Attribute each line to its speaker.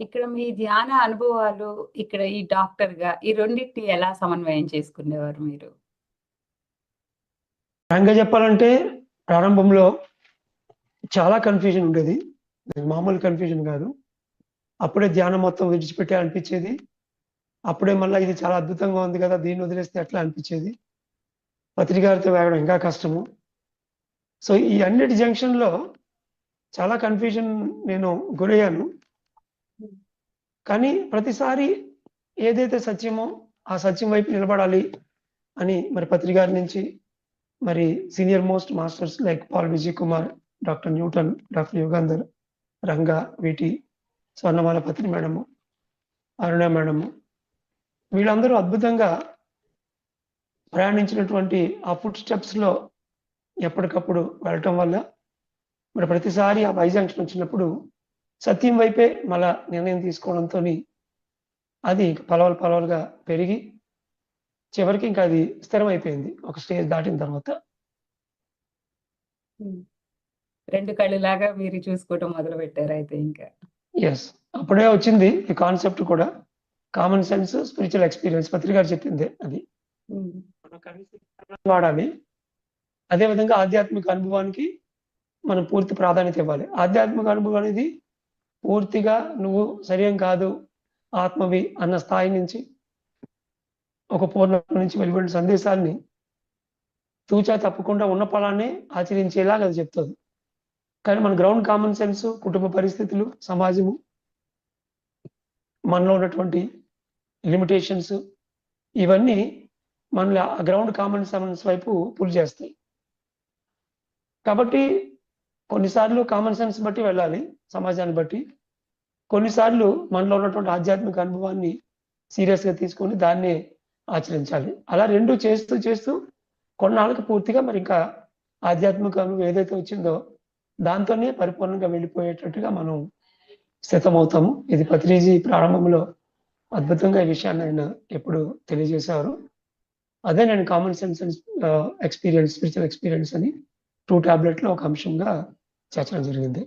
Speaker 1: ఇక్కడ మీ ధ్యాన అనుభవాలు, ఇక్కడ ఈ డాక్టర్‌గా ఈ రెండింటి ఎలా సమన్వయం చేసుకునేవారు మీరు?
Speaker 2: ఫ్రాంక్‌గా చెప్పాలంటే ప్రారంభంలో చాలా కన్‌ఫ్యూజన్ ఉండేది. మామూలు కన్‌ఫ్యూజన్ కాదు. అప్పుడే ధ్యానం మొత్తం విడిచిపెట్టేయాలనిపించేది. అప్పుడే మళ్ళీ ఇది చాలా అద్భుతంగా ఉంది కదా! దీన్ని వదిలేస్తే ఎట్లా అనిపించేది. పత్రికారితో వేగడం ఇంకా కష్టము. సో, ఈ అన్నిటి జంక్షన్‌లో చాలా కన్‌ఫ్యూజన్ నేను గురయ్యాను. కానీ ప్రతిసారి ఏదైతే సత్యమో, ఆ సత్యం వైపు నిలబడాలి అని మరి పత్రికారి నుంచి మరి senior most masters like Paul Vijay Kumar, doctor Newton, doctor Yugandhar, Ranga, వీటి, స్వర్ణమాల పత్రి మేడము, అరుణ మేడము. వీళ్ళందరూ అద్భుతంగా ప్రయాణించినటువంటి ఆ ఫుట్ స్టెప్స్‌లో ఎప్పటికప్పుడు వెళ్ళటం వల్ల మరి ప్రతిసారి ఆ వై జంక్షన్ వచ్చినప్పుడు సత్యం వైపే మళ్ళా నిర్ణయం తీసుకోవడంతోని అది పలవలు పలవలుగా పెరిగి చివరికి ఇంకా అది స్థిరమైపోయింది. ఒక స్టేజ్ దాటిన తర్వాత.
Speaker 1: హ్మ్. 2 కళ్ళులాగా మీరు చూసుకోవటం మొదలుపెట్టారయితే ఇంకా.
Speaker 2: యెస్. అప్పుడే వచ్చింది ఈ కాన్సెప్ట్ కూడా. కామన్ సెన్స్, స్పిరిచ్యువల్ ఎక్స్‌పీరియన్స్ పత్రికారు చెప్పిందే అది. వాడాలి. అదే విధంగా ఆధ్యాత్మిక అనుభవానికి మనం పూర్తి ప్రాధాన్యత ఇవ్వాలి. ఆధ్యాత్మిక అనుభవం అనేది పూర్తిగా నువ్వు సరియం కాదు, ఆత్మవి అన్న స్థాయి నుంచి ఒక పూర్ణ నుంచి వెలువడిన సందేశాన్ని తూచా తప్పకుండా ఉన్న ఫలాన్ని ఆచరించేలాగా అది చెప్తుంది కానీ మన గ్రౌండ్ కామన్ సెన్స్, కుటుంబ పరిస్థితులు, సమాజము మనలో ఉన్నటువంటి లిమిటేషన్స్ ఇవన్నీ మనల్ని ఆ గ్రౌండ్ కామన్ సెన్స్ వైపు పుల్ చేస్తాయి. కాబట్టి కొన్నిసార్లు కామన్ సెన్స్ బట్టి వెళ్ళాలి సమాజాన్ని బట్టి. కొన్నిసార్లు మనలో ఉన్నటువంటి ఆధ్యాత్మిక అనుభవాన్ని సీరియస్‌గా తీసుకొని దాన్నే ఆచరించాలి. అలా రెండు చేస్తూ చేస్తూ కొన్నాళ్ళకి పూర్తిగా మరి ఇంకా ఆధ్యాత్మిక అనుభవం ఏదైతే వచ్చిందో దాంతోనే పరిపూర్ణంగా వెళ్ళిపోయేటట్టుగా మనం సిద్ధమవుతాము. ఇది పత్రిజీ ప్రారంభంలో అద్భుతంగా ఈ విషయాన్ని ఆయన ఎప్పుడు తెలియజేశారు. అదే నేను common sense experience, spiritual experience అని టూ టాబ్లెట్‌లో ఒక అంశంగా చేర్చడం జరిగింది.